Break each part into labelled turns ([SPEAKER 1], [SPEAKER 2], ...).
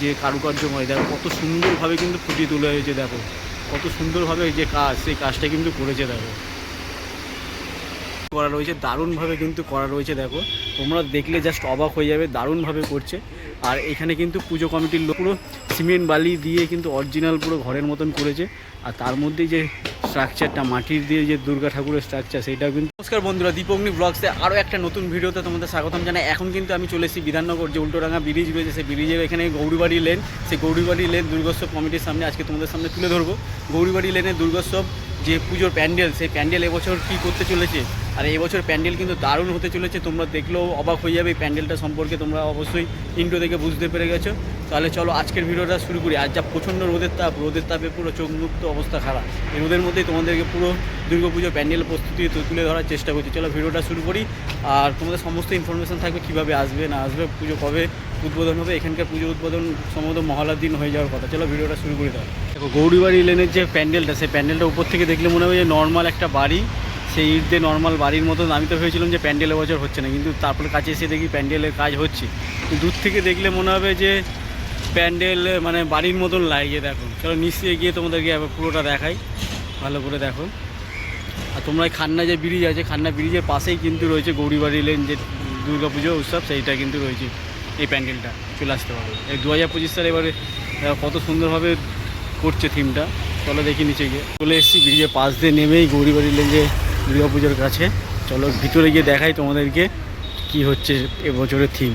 [SPEAKER 1] যে কারুকার্য হয় দেখো, কত সুন্দরভাবে কিন্তু ফুটিয়ে তোলা হয়েছে, দেখো। কত সুন্দরভাবে যে কাজ, সেই কাজটা কিন্তু করেছে, দেখো। করা রয়েছে, দারুণভাবে কিন্তু করা রয়েছে, দেখো। তোমরা দেখলে জাস্ট অবাক হয়ে যাবে, দারুণভাবে করছে। আর এখানে কিন্তু পুজো কমিটির লোক পুরো সিমেন্ট বালি দিয়ে কিন্তু অরিজিনাল পুরো ঘরের মতন করেছে। আর তার মধ্যে যে স্ট্রাকচারটা মাটির দিয়ে যে দুর্গা ঠাকুরের স্ট্রাকচার সেটাও কিন্তু নমস্কার বন্ধুরা দীপগ্নি ব্লগসে আরও একটা নতুন ভিডিওতে তোমাদের স্বাগতম জানাই। এখন কিন্তু আমি চলে এসেছি বিধাননগর যে উল্টোডাঙ্গা ব্রিজ রয়েছে, সেই ব্রিজের এখানে গৌরীবাড়ি লেন সেই গৌরীবাড়ি লেন দুর্গোৎসব কমিটির সামনে আজকে তোমাদের সামনে তুলে ধরবো। গৌরীবাড়ি লেনের দুর্গোৎসব যে পুজোর প্যান্ডেল, সেই প্যান্ডেল এবছর কী করতে চলেছে আর এই বছর প্যান্ডেল কিন্তু দারুণ হতে চলেছে। তোমরা দেখলেও অবাক হয়ে যাবে এই প্যান্ডেলটা সম্পর্কে। তোমরা অবশ্যই ইন্টো দেখে বুঝতে পেরে গেছো। তাহলে চলো আজকের ভিডিওটা শুরু করি। আর যা প্রচণ্ড রোদের তাপ, রোদের তাপে পুরো চোখ মুক্ত অবস্থা খারাপ। এই রোদের মধ্যেই তোমাদেরকে পুরো দুর্গাপুজোর প্যান্ডেল প্রস্তুতি তুলে ধরার চেষ্টা করছি। চলো ভিডিওটা শুরু করি। আর তোমাদের সমস্ত ইনফরমেশন থাকবে কীভাবে আসবে, না আসবে, পুজো কবে উদ্বোধন হবে, এখানকার পুজো উদ্বোধন সম্ভবত মহালার দিন হয়ে যাওয়ার কথা। চলো ভিডিওটা শুরু করি তাহলে। দেখো, গৌরীবাড়ি লেনের যে প্যান্ডেলটা, সেই প্যান্ডেলটা উপর থেকে দেখলে মনে হবে যে নর্মাল একটা বাড়ি। সেই দিয়ে নর্মাল বাড়ির মতন, আমি তো ভেবেছিলাম যে প্যান্ডেল এবছর হচ্ছে না, কিন্তু তারপরে কাছে এসে দেখি প্যান্ডেলের কাজ হচ্ছে। দূর থেকে দেখলে মনে হবে যে প্যান্ডেল মানে বাড়ির মতন লাগে দেখো। চলো নিশ্চয়ই গিয়ে তোমাদেরকে পুরোটা দেখাই, ভালো করে দেখো। আর তোমরা খান্না যে ব্রিজ আছে, খান্না ব্রিজের পাশেই কিন্তু রয়েছে গৌরীবাড়ি লেন যে দুর্গা পুজো উৎসব, সেইটা কিন্তু রয়েছে এই প্যান্ডেলটা। চলে আসতে পারবে এই দু হাজার পঁচিশ সালে এবারে কত সুন্দরভাবে করছে থিমটা চলো দেখি নিচে গিয়ে। চলে এসেছি ব্রিজের পাশ দিয়ে নেমেই গৌরীবাড়ি লেন যে দুর্গা পুজোর কাছে। চলো ভিতরে গিয়ে দেখাই তোমাদেরকে কি হচ্ছে এবছরের থিম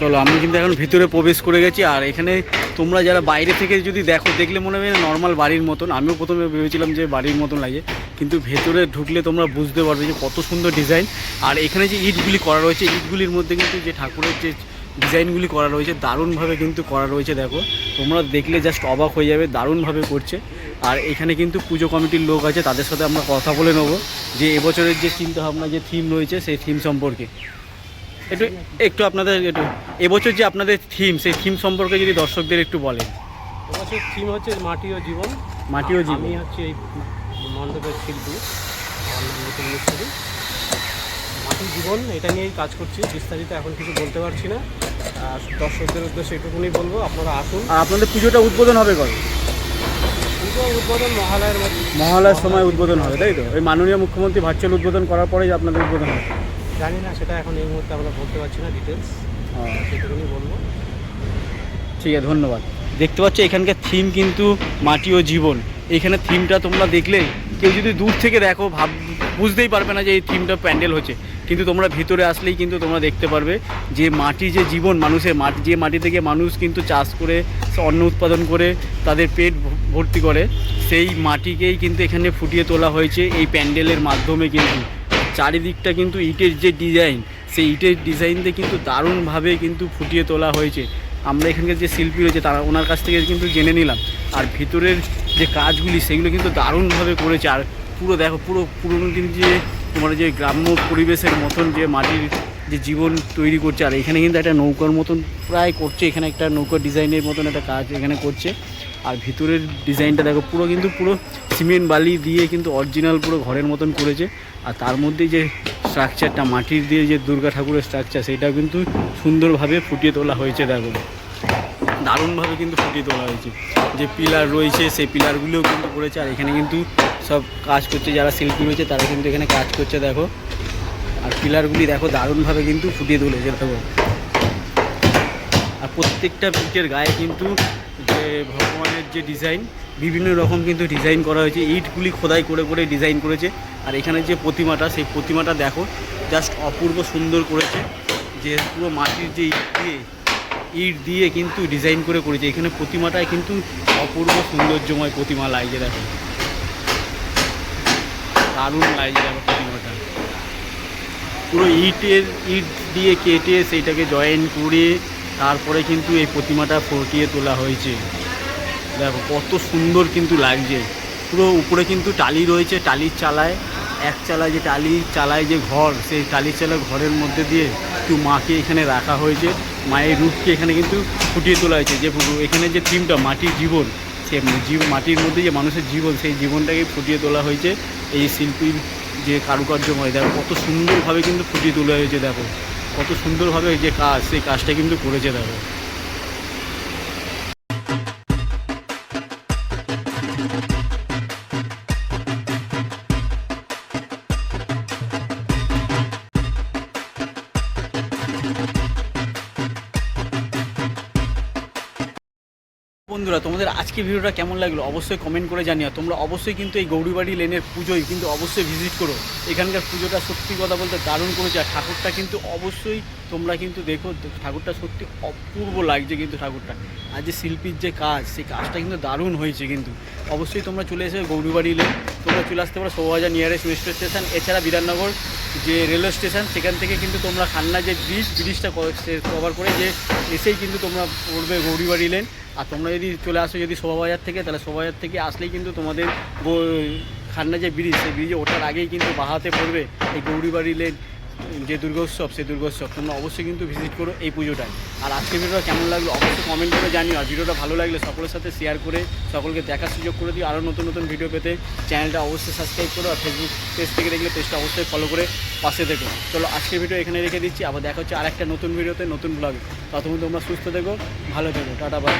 [SPEAKER 1] চলো, আমি কিন্তু এখন ভিতরে প্রবেশ করে গেছি, আর এখানে তোমরা যারা বাইরে থেকে যদি দেখো, দেখলে মনে হবে নর্মাল বাড়ির মতন। আমিও প্রথমে ভেবেছিলাম যে বাড়ির মতন লাগে, কিন্তু ভেতরে ঢুকলে তোমরা বুঝতে পারবে যে কত সুন্দর ডিজাইন আর এখানে যে ইটগুলি করা রয়েছে, ইটগুলির মধ্যে কিন্তু যে ঠাকুরের যে ডিজাইনগুলি করা রয়েছে দারুণভাবে কিন্তু করা রয়েছে দেখো। তোমরা দেখলে জাস্ট অবাক হয়ে যাবে দারুণভাবে করছে। আর এখানে কিন্তু পুজো কমিটির লোক আছে তাদের সাথে আমরা কথা বলে নেব যে এবছরের যে চিন্তাভাবনা যে থিম রয়েছে সেই থিম সম্পর্কে। একটু একটু আপনাদের একটু এবছর যে আপনাদের থিম সেই থিম সম্পর্কে যদি দর্শকদের একটু বলেন।
[SPEAKER 2] এবছর থিম হচ্ছে মাটি ও জীবন।
[SPEAKER 1] মাটি ও জীবন।
[SPEAKER 2] আমি হচ্ছে এই মণ্ডপের শিল্পী। মিস্ত্রি মাটি জীবন এটা নিয়েই কাজ করছি। বিস্তারিত এখন কিছু বলতে পারছি না। আর দর্শকদের উদ্দেশ্যে এটুকুনি বলব আপনারা আসুন।
[SPEAKER 1] আর আপনাদের পুজোটা উদ্বোধন হবে কবে?
[SPEAKER 2] পুজো উদ্বোধন মহালয়ের
[SPEAKER 1] মহালয়ার সময় উদ্বোধন হবে তাই তো? ওই মাননীয় মুখ্যমন্ত্রী ভার্চুয়াল উদ্বোধন করার পরেই আপনাদের উদ্বোধন হবে।
[SPEAKER 2] জানি না সেটা এখন এই মুহূর্তে আমরা বলতে পারছি না ডিটেলস
[SPEAKER 1] ও,
[SPEAKER 2] সেটুকুনি বলব।
[SPEAKER 1] ঠিক আছে ধন্যবাদ। দেখতে পাচ্ছ এখানকার থিম কিন্তু মাটি ও জীবন। এইখানে থিমটা তোমরা দেখলে কেউ যদি দূর থেকে দেখো ভাব বুঝতেই পারবে না যে এই থিমটা প্যান্ডেল হচ্ছে। কিন্তু তোমরা ভিতরে আসলেই কিন্তু তোমরা দেখতে পারবে যে মাটি যে জীবন, মানুষের মাটি, যে মাটি থেকে মানুষ কিন্তু চাষ করে, অন্ন উৎপাদন করে তাদের পেট ভর্তি করে, সেই মাটিকেই কিন্তু এখানে ফুটিয়ে তোলা হয়েছে এই প্যান্ডেলের মাধ্যমে কিন্তু। চারিদিকটা কিন্তু ইটের যে ডিজাইন, সেই ইটের ডিজাইনতে কিন্তু দারুণভাবে কিন্তু ফুটিয়ে তোলা হয়েছে। আমরা এখানকার যে শিল্পী রয়েছে, তারা ওনার কাছ থেকে কিন্তু জেনে নিলাম। আর ভিতরের যে কাজগুলি, সেগুলো কিন্তু দারুণভাবে করেছে। আর পুরো দেখো, পুরো পুরোনো দিন যে তোমার যে গ্রাম্য পরিবেশের মতন যে মাটির যে জীবন তৈরি করছে, আর এখানে কিন্তু একটা নৌকার মতন প্রায় করছে, এখানে একটা নৌকার ডিজাইনের মতন একটা কাজ এখানে করছে। আর ভিতরের ডিজাইনটা দেখো, পুরো কিন্তু পুরো সিমেন্ট বালি দিয়ে কিন্তু অরিজিনাল পুরো ঘরের মতন করেছে। আর তার মধ্যে যে স্ট্রাকচারটা মাটির দিয়ে যে দুর্গা ঠাকুরের স্ট্রাকচার সেটাও কিন্তু সুন্দরভাবে ফুটিয়ে তোলা হয়েছে, দেখো। দারুণভাবে কিন্তু ফুটিয়ে তোলা হয়েছে। যে পিলার রয়েছে, সেই পিলারগুলোও কিন্তু করেছে আর এখানে কিন্তু সব কাজ করছে, যারা শিল্পী রয়েছে, তারা কিন্তু এখানে কাজ করছে, দেখো। আর পিলারগুলি দেখো, দারুণভাবে কিন্তু ফুটিয়ে তুলেছে, দেখো। আর প্রত্যেকটা পিঠের গায়ে কিন্তু যে ভগবানের যে ডিজাইন, বিভিন্ন রকম কিন্তু ডিজাইন করা হয়েছে। ইটগুলি খোদাই করে করে ডিজাইন করেছে। আর এখানে যে প্রতিমাটা, সেই প্রতিমাটা দেখো, জাস্ট অপূর্ব সুন্দর করেছে। যে পুরো মাটির যে ইট দিয়ে ইট দিয়ে কিন্তু ডিজাইন করে করেছে। এখানে প্রতিমাটায় কিন্তু অপূর্ব সৌন্দর্যময় প্রতিমা লাগছে, দেখো। দারুণ লাগছে, দেখো প্রতিমাটা। পুরো ইটের, ইট দিয়ে কেটে সেইটাকে জয়েন করে তারপরে কিন্তু এই প্রতিমাটা ফুটিয়ে তোলা হয়েছে। দেখো, কত সুন্দর কিন্তু লাগছে। পুরো উপরে কিন্তু টালি রয়েছে, টালির চালায়। এক চালায় যে টালি চালায় যে ঘর, সেই টালি চালা ঘরের মধ্যে দিয়ে একটু মাকে এখানে রাখা হয়েছে। মায়ের রূপকে এখানে কিন্তু ফুটিয়ে তোলা হয়েছে। যে এখানে যে থিমটা, মাটির জীবন, সে জীব, মাটির মধ্যে যে মানুষের জীবন, সেই জীবনটাকে ফুটিয়ে তোলা হয়েছে। এই শিল্পীর যে কারুকার্যময় দেখো কত সুন্দরভাবে কিন্তু ফুটিয়ে তোলা হয়েছে, দেখো। কত সুন্দরভাবে যে কাজ, সেই কাজটা কিন্তু করেছে, দেখো। বন্ধুরা, তোমাদের আজকে ভিডিওটা কেমন লাগল অবশ্যই কমেন্ট করে জানিও। তোমরা অবশ্যই কিন্তু এই গৌরীবাড়ি লেনের পুজোয় কিন্তু অবশ্যই ভিজিট করো। এখানকার পুজোটা সত্যি কথা বলতে দারুণ করেছে, আর ঠাকুরটা কিন্তু অবশ্যই তোমরা কিন্তু দেখো, ঠাকুরটা সত্যি অপূর্ব লাগছে কিন্তু ঠাকুরটা। আর যে শিল্পীর যে কাজ, সেই কাজটা কিন্তু দারুণ হয়েছে কিন্তু। অবশ্যই তোমরা চলে এসে গৌরীবাড়ি লেন, তোমরা চলে আসতে পারো শোভাবাজার নিয়ারেস্ট মেট্রো স্টেশন এছাড়া বিধাননগর। যে রেলওয়ে স্টেশন, সেখান থেকে কিন্তু তোমরা খান্না যে ব্রিজ ব্রিজটা কভার করে যে এসেই কিন্তু তোমরা পড়বে গৌরীবাড়ি লেন আর তোমরা যদি চলে আসো যদি শোভাবাজার থেকে, তাহলে শোভাবাজার থেকে আসলেই কিন্তু তোমাদের খান্না যে ব্রিজ সেই ব্রিজে ওঠার আগেই কিন্তু বাহাতে পড়বে এই গৌরীবাড়ি লেন যে দুর্গোৎসব সেই দুর্গোৎসব, তোমরা অবশ্যই কিন্তু ভিজিট করো এই পুজোটায়। আর আজকের ভিডিওটা কেমন লাগল অবশ্যই কমেন্ট করে জানিও। আর ভিডিওটা ভালো লাগলে সকলের সাথে শেয়ার করে সকলকে দেখার সুযোগ করে দিও। আরও নতুন নতুন ভিডিও পেতে চ্যানেলটা অবশ্যই সাবস্ক্রাইব করো আর ফেসবুক পেজ থেকে দেখলে পেজটা অবশ্যই ফলো করে পাশে দেখো চলো আজকের ভিডিও এখানে রেখে দিচ্ছি। আবার দেখা হচ্ছে আরেকটা নতুন ভিডিওতে নতুন ব্লগে ততক্ষণ তোমরা সুস্থ থেকো, ভালো থেকো। Tata bye